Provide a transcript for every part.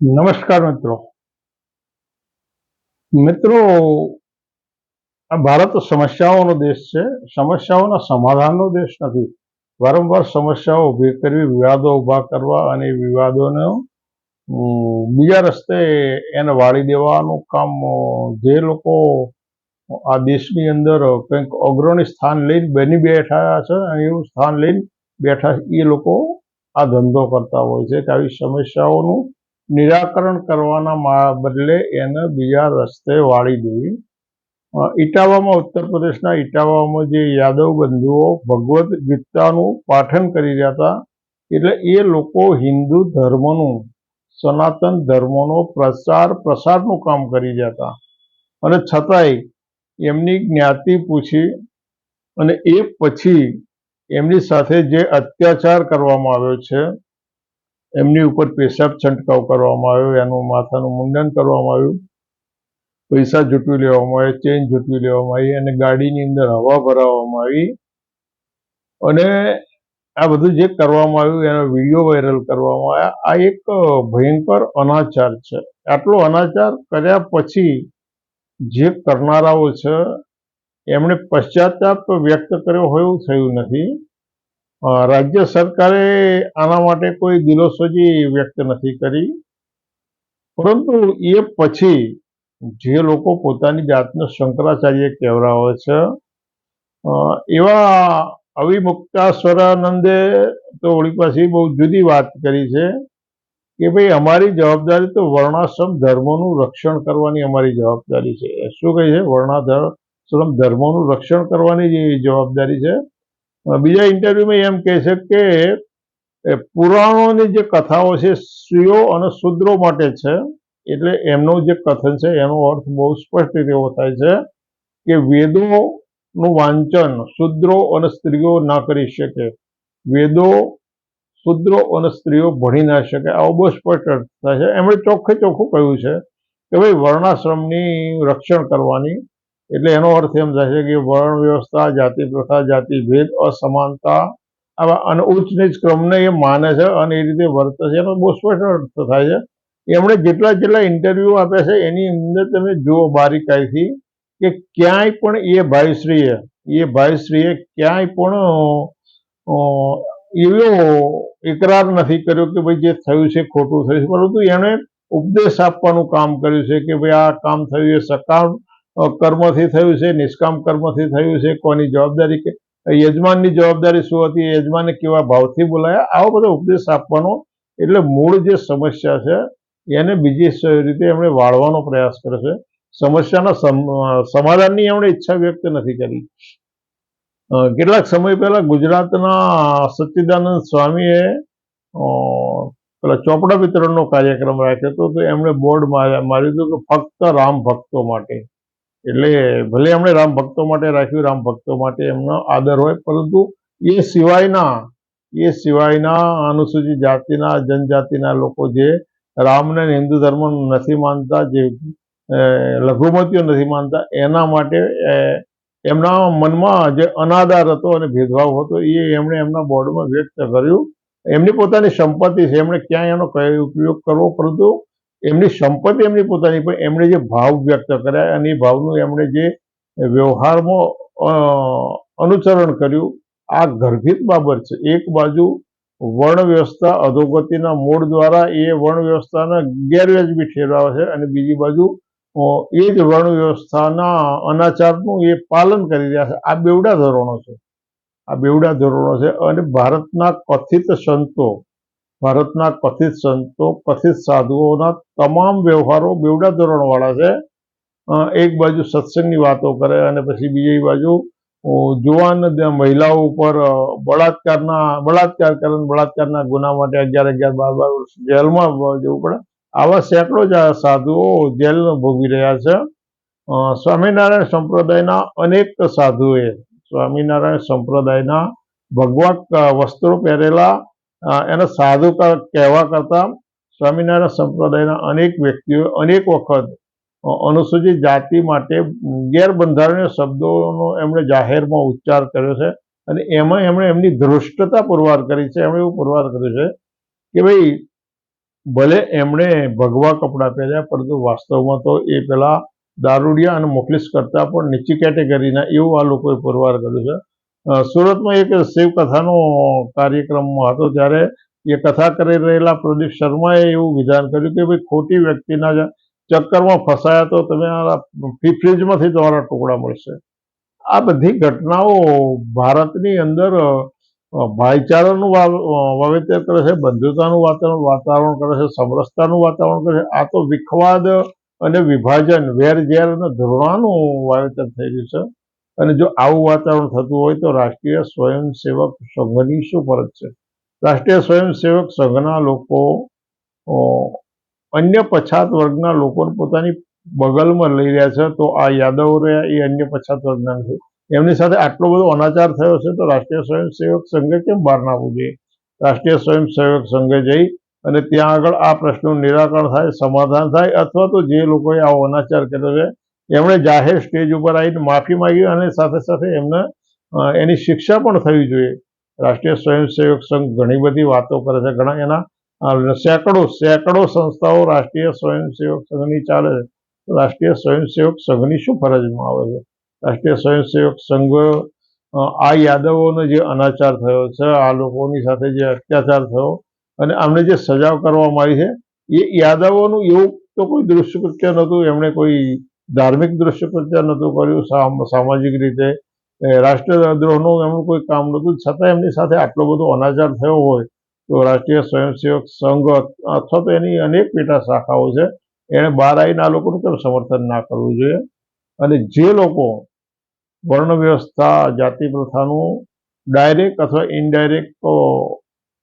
નમસ્કાર મિત્રો. મિત્રો, આ ભારત સમસ્યાઓનો દેશ છે. સમસ્યાઓના સમાધાનનો દેશ નથી. વારંવાર સમસ્યાઓ ઊભી કરવી, વિવાદો ઊભા કરવા અને વિવાદોને બીજા રસ્તે એને વાળી દેવાનું કામ, જે લોકો આ દેશની અંદર કંઈક અગ્રણી સ્થાન લઈને બની બેઠા છે એવું સ્થાન લઈને બેઠા એ લોકો આ ધંધો કરતા હોય છે કે આવી સમસ્યાઓનું નિરાકરણ કરવાના બદલે એને બીજા રસ્તે વાળી દેવી. ઇટાવામાં ઉત્તર પ્રદેશના ઇટાવામાં જે યાદવ બંધુઓ ભગવદ્ ગીતાનું પાઠન કરી રહ્યા હતા, એટલે એ લોકો હિન્દુ ધર્મનું, સનાતન ધર્મનો પ્રચાર, પ્રસારનું કામ કરી રહ્યા હતા. અને છતાંય એમની જ્ઞાતિ પૂછી અને એ પછી એમની સાથે જે અત્યાચાર કરવામાં આવ્યો છે એમની ઉપર પેશાબ છંટકાવ કરવામાં આવ્યો, એનું માથાનું મુંડન કરવામાં આવ્યું, પૈસા જૂટવી લેવામાં આવ્યા, ચેન જૂટવી લેવામાં આવી અને ગાડીની અંદર હવા ભરાવવામાં આવી. અને આ બધું જે કરવામાં આવ્યું, એનો વીડિયો વાયરલ કરવામાં આવ્યા. આ એક ભયંકર અનાચાર છે. આટલો અનાચાર કર્યા પછી જે કરનારાઓ છે, એમણે પશ્ચાતાપ વ્યક્ત કર્યો હોય એવું થયું નથી. રાજ્ય સરકારે આના માટે કોઈ દિલોસોજી વ્યક્ત નથી કરી. પરંતુ એ પછી જે લોકો પોતાની જાતને શંકરાચાર્ય કહેવરાવે છે એવા અવિમુક્તાશ્વરાનંદે તો વળી પાછી બહુ જુદી વાત કરી છે કે ભાઈ અમારી જવાબદારી તો વર્ણાશ્રમ ધર્મોનું રક્ષણ કરવાની અમારી જવાબદારી છે. શું કહે છે? વર્ણાશ્રમ ધર્મોનું રક્ષણ કરવાની જવાબદારી છે. બીજા ઇન્ટરવ્યુમાં એમ કહે છે કે પુરાણોની જે કથાઓ છે સ્ત્રીઓ અને શૂદ્રો માટે છે, એટલે એમનું જે કથન છે એનો અર્થ બહુ સ્પષ્ટ રીતે એવો થાય છે કે વેદોનું વાંચન શૂદ્રો અને સ્ત્રીઓ ના કરી શકે. વેદો શૂદ્રો અને સ્ત્રીઓ ભણી ના શકે. આવો બહુ સ્પષ્ટ અર્થ થાય છે. એમણે ચોખ્ખે ચોખ્ખું કહ્યું છે કે ભાઈ વર્ણાશ્રમની રક્ષણ કરવાની એટલે એનો અર્થ એમ છે કે વર્ણ વ્યવસ્થા જાતિ પ્રથા જાતિ ભેદ અસમાનતા આવા અને ઉચ્ચ નીચ ક્રમને એ માને છે અને એ રીતે વર્તે છે. એનો બહુ સ્પષ્ટ અર્થ થાય છે. એમણે જેટલા જેટલા ઇન્ટરવ્યૂ આપ્યા છે, એની અંદર તમે જુઓ બારીકાઈથી કે ક્યાંય પણ એ ભાઈશ્રીએ એ ભાઈશ્રીએ ક્યાંય પણ એવો એકરાર નથી કર્યો કે ભાઈ જે થયું છે ખોટું થયું છે. પરંતુ એણે ઉપદેશ આપવાનું કામ કર્યું છે કે ભાઈ આ કામ થયું એ સકામ કર્મથી થયું છે, નિષ્કામ કર્મથી થયું છે, કોની જવાબદારી કે યજમાનની જવાબદારી શું હતી યજમાનને કેવા ભાવથી બોલાયા? આવો બધો ઉપદેશ આપવાનો, એટલે મૂળ જે સમસ્યા છે, એને બીજી રીતે એમણે વાળવાનો પ્રયાસ કરે છે. સમસ્યાના સમાધાનની એમણે ઈચ્છા વ્યક્ત નથી કરી. કેટલાક સમય પહેલા ગુજરાતના સચ્ચિદાનંદ સ્વામીએ પેલા ચોપડા વિતરણનો કાર્યક્રમ રાખ્યો હતો, તો એમણે બોર્ડ માર્યું હતું કે ફક્ત રામ ભક્તો માટે. એટલે ભલે એમણે રામ ભક્તો માટે રાખ્યું, રામ ભક્તો માટે એમનો આદર હોય, પરંતુ એ સિવાયના એ સિવાયના અનુસૂચિત જાતિના, જનજાતિના લોકો જે રામને હિન્દુ ધર્મ નથી માનતા, જે લઘુમતીઓ નથી માનતા, એના માટે એમના મનમાં જે અનાદાર હતો અને ભેદભાવ હતો, એ એમણે એમના બોર્ડમાં વ્યક્ત કર્યું. એમની પોતાની સંપત્તિ છે, એમણે ક્યાંય એનો ઉપયોગ કરવો, પરંતુ એમની સંપત્તિ એમની પોતાની, પણ એમણે જે ભાવ વ્યક્ત કર્યા અને એ ભાવનું એમણે જે વ્યવહારમાં અનુસરણ કર્યું, આ ગર્ભિત બાબત છે. એક બાજુ વર્ણ વ્યવસ્થા અધોગતિના મૂળ દ્વારા એ વર્ણ વ્યવસ્થાના ગેરવ્યાજબી ઠેરવાવે છે અને બીજી બાજુ એ જ વર્ણ વ્યવસ્થાના અનાચારનું એ પાલન કરી રહ્યા છે. આ બેવડા ધોરણો છે. આ બેવડા ધોરણો છે અને ભારતના કથિત સંતો ભારતના કથિત સંતો, કથિત સાધુઓના તમામ વ્યવહારો બેવડા ધોરણવાળા છે. એક બાજુ સત્સંગની વાતો કરે અને પછી બીજી બાજુ જુવાન મહિલાઓ ઉપર બળાત્કારના, બળાત્કાર કરે બળાત્કારના ગુના માટે અગિયાર અગિયાર બાર બાર વર્ષ જેલમાં જવું પડે. આવા સેંકડો જ સાધુઓ જેલ ભોગવી રહ્યા છે. સ્વામિનારાયણ સંપ્રદાયના અનેક સાધુએ સ્વામિનારાયણ સંપ્રદાયના ભગવા વસ્ત્રો પહેરેલા એને સાધુ કહેવા કરતા સ્વામિનારાયણ સંપ્રદાયના અનેક વ્યક્તિઓ અનેક વખત અનુસૂચિત જાતિ માટે ગેરબંધારણીય શબ્દોનો એમણે જાહેરમાં ઉચ્ચાર કર્યો છે અને એમાં એમણે એમની ધૃષ્ટતા પુરવાર કરી છે, એમણે એવું પુરવાર કર્યું છે કે ભાઈ, ભલે એમણે ભગવા કપડાં પહેર્યા પરંતુ વાસ્તવમાં તો એ પેલા દારૂડિયા અને મોકલીસ કરતાં પણ નીચી કેટેગરીના એવું આ લોકોએ પુરવાર કર્યું છે. સુરતમાં એક શિવકથાનો કાર્યક્રમ હતો ત્યારે એ કથા કરી રહેલા પ્રદીપ શર્માએ એવું વિધાન કર્યું કે ભાઈ ખોટી વ્યક્તિના ચક્કરમાં ફસાયા તો તમે ફ્રીજમાંથી તમારા ટુકડા મળશે. આ બધી ઘટનાઓ ભારતની અંદર ભાઈચારાનું વાવેતર કરે છે, બંધુતાનું વાતાવરણ વાતાવરણ કરે છે, સમરસતાનું વાતાવરણ કરે છે. આ તો વિખવાદ અને વિભાજન, વેરઝેર અને ધોરણાનું વાવેતર થઈ રહ્યું છે. અને જો આવું વાતાવરણ થતું હોય તો રાષ્ટ્રીય સ્વયંસેવક સંઘની શું ફરજ છે? રાષ્ટ્રીય સ્વયંસેવક સંઘના લોકો અન્ય પછાત વર્ગના લોકોને પોતાની બગલમાં લઈ રહ્યા છે. તો આ યાદવ રહ્યા એ અન્ય પછાત વર્ગના નથી. એમની સાથે આટલો બધો અનાચાર થયો છે તો રાષ્ટ્રીય સ્વયંસેવક સંઘે કેમ બહાર નાખવું જોઈએ? રાષ્ટ્રીય સ્વયંસેવક સંઘે જઈ અને ત્યાં આગળ આ પ્રશ્નનું નિરાકરણ થાય, સમાધાન થાય અથવા તો જે લોકોએ આવો અનાચાર કર્યો છે એમણે જાહેર સ્ટેજ ઉપર આવીને માફી માંગી અને સાથે સાથે એમને એની શિક્ષા પણ થવી જોઈએ. રાષ્ટ્રીય સ્વયંસેવક સંઘ ઘણી બધી વાતો કરે છે. ઘણા એના સેંકડો સેંકડો સંસ્થાઓ રાષ્ટ્રીય સ્વયંસેવક સંઘની ચાલે છે. રાષ્ટ્રીય સ્વયંસેવક સંઘની શું ફરજમાં આવે છે? રાષ્ટ્રીય સ્વયંસેવક સંઘ આ યાદવોનો જે અનાચાર થયો છે, આ લોકોની સાથે જે અત્યાચાર થયો અને આમને જે સજાવ કરવામાં આવી છે, એ યાદવોનું એવું તો કોઈ દૃશ્યકૃત્ય નહોતું. એમણે કોઈ ધાર્મિક દૃશ્યકૃત્ય નહોતું કર્યું. સામ- સામાજિક રીતે રાષ્ટ્રદ્રોહનું એમનું કોઈ કામ નહોતું. છતાં એમની સાથે આટલો બધો અનાચાર થયો હોય, તો રાષ્ટ્રીય સ્વયંસેવક સંઘ અથવા તો એની અનેક પેટા શાખાઓ છે, એણે બહાર આવીને આ લોકોનું કેમ સમર્થન ના કરવું જોઈએ? અને જે લોકો વર્ણ વ્યવસ્થા જાતિ પ્રથાનું ડાયરેક્ટ અથવા ઇનડાયરેક્ટ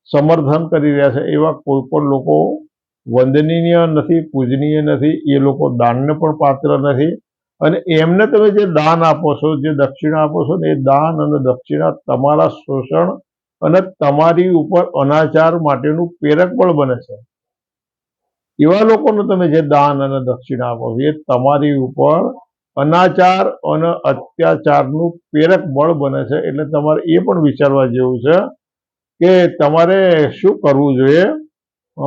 સમર્થન કરી રહ્યા છે, એવા કોઈ પણ લોકો વંદનીય નથી, પૂજનીય નથી, એ લોકો દાનને પણ પાત્ર નથી. અને એમને તમે જે દાન આપો છો, જે દક્ષિણા આપો છો ને, એ દાન અને દક્ષિણા તમારા શોષણ અને તમારી ઉપર અનાચાર માટેનું પ્રેરક બળ બને છે. એવા લોકોને તમે જે દાન અને દક્ષિણા આપો એ તમારી ઉપર અનાચાર અને અત્યાચારનું પ્રેરક બળ બને છે. એટલે તમારે એ પણ વિચારવા જેવું છે કે તમારે શું કરવું જોઈએ? અ,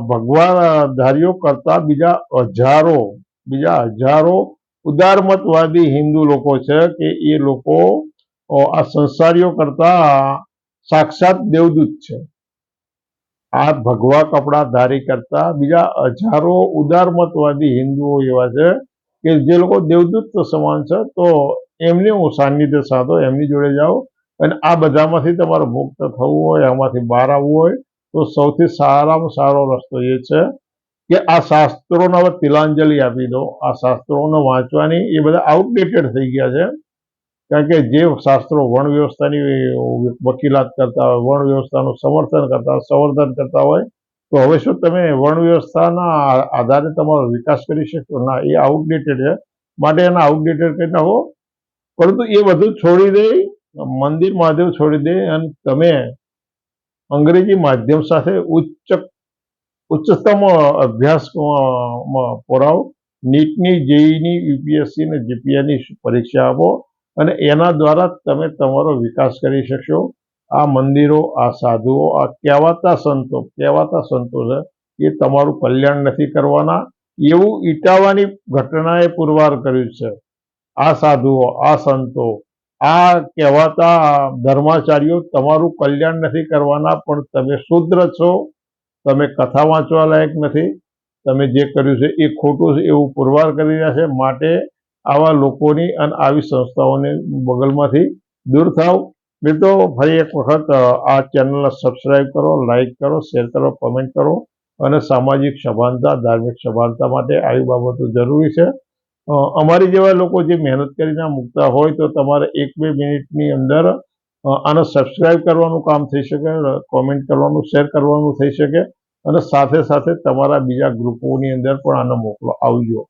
ભગવાન ધારીઓ કરતા બીજા હજારો બીજા હજારો ઉદારમતવાદી હિન્દુ લોકો છે કે એ લોકો આ સંસારીઓ કરતા સાક્ષાત દેવદૂત છે. આ ભગવા કપડા ધારી કરતા બીજા હજારો ઉદારમતવાદી હિન્દુઓ એવા છે કે જે લોકો દેવદૂત સમાન છે તો એમને હું સાનિધ્ય સાધો એમની જોડે જાઓ અને આ બધામાંથી તમારે મુક્ત થવું હોય આમાંથી બહાર આવવું હોય તો સૌથી સારામાં સારો રસ્તો એ છે કે આ શાસ્ત્રોને હવે તિલાંજલિ આપી દો. આ શાસ્ત્રોને વાંચવાની એ બધા આઉટડેટેડ થઈ ગયા છે. કારણ કે જે શાસ્ત્રો વર્ણ વ્યવસ્થાની વકીલાત કરતા હોય વર્ણ વ્યવસ્થાનું સમર્થન કરતા સંવર્ધન કરતા હોય, તો હવે શું તમે વર્ણ વ્યવસ્થાના આધારે તમારો વિકાસ કરી શકશો? ના, એ આઉટડેટેડ છે. માટે એના આઉટડેટેડ કરી નાખો. પરંતુ એ બધું છોડી દઈ મંદિર મહાદેવ છોડી દે અને તમે અંગ્રેજી માધ્યમ સાથે ઉચ્ચ ઉચ્ચતમ અભ્યાસ પોરાવ નીટની, જેઈની, યુપીએસસી અને જીપીએની પરીક્ષા આપો અને એના દ્વારા તમે તમારો વિકાસ કરી શકશો. આ મંદિરો, આ સાધુઓ, આ કહેવાતા સંતો કહેવાતા સંતો છે, એ તમારું કલ્યાણ નથી કરવાના. એવું ઈટાવાની ઘટનાએ પુરવાર કર્યું છે. આ સાધુઓ, આ સંતો આ કહેવાતા ધર્માચાર્યો તમારું કલ્યાણ નથી કરવાના, પણ તમે શુદ્ર છો, તમે કથા વાંચવા લાયક નથી, તમે જે કર્યું છે એ ખોટું છે, એવું પુરવાર કરી રહ્યા છે. માટે આવા લોકોની અને આવી સંસ્થાઓની બગલમાંથી દૂર થાવ મિત્રો, ફરી એક વખત આ ચેનલને સબસ્ક્રાઈબ કરો લાઈક કરો શેર કરો કમેન્ટ કરો અને સામાજિક સભાનતા, ધાર્મિક સભાનતા માટે આવી બાબતો જરૂરી છે. અમારી જેવા લોકો જે મહેનત કરીને મૂકતા હોય તો તમારે એક બે મિનિટની અંદર આને સબસ્ક્રાઈબ કરવાનું કામ થઈ શકે કોમેન્ટ કરવાનું શેર કરવાનું થઈ શકે અને સાથે સાથે તમારા બીજા ગ્રુપોની અંદર પણ આને મોકલો, આવજો.